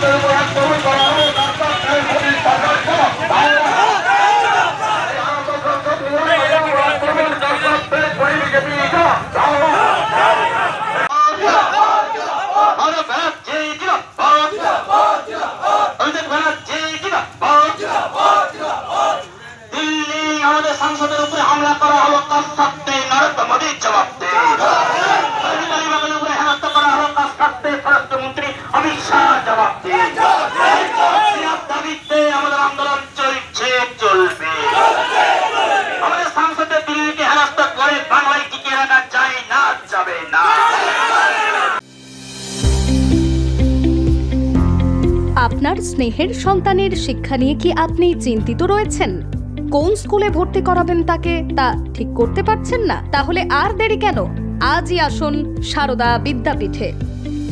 ছাত্রদের উপর আক্রমণ সংসদের উপরে হামলা করা অমিত জবাব দেয় দাবিতে আমাদের আন্দোলন চলছে চলবে। আমাদের সংসদে দিল্লিকে হেনস্থ করে বাংলায় টিকিয়ে রাখা যায় না যাবে না। আপনার স্নেহের সন্তানের শিক্ষা নিয়ে কি আপনি চিন্তিত রয়েছেন? কোন স্কুলে ভর্তি করাবেন তাকে তা ঠিক করতে পারছেন না? তাহলে আর দেরি কেন? আজই আসুন সারদা বিদ্যাপীঠে।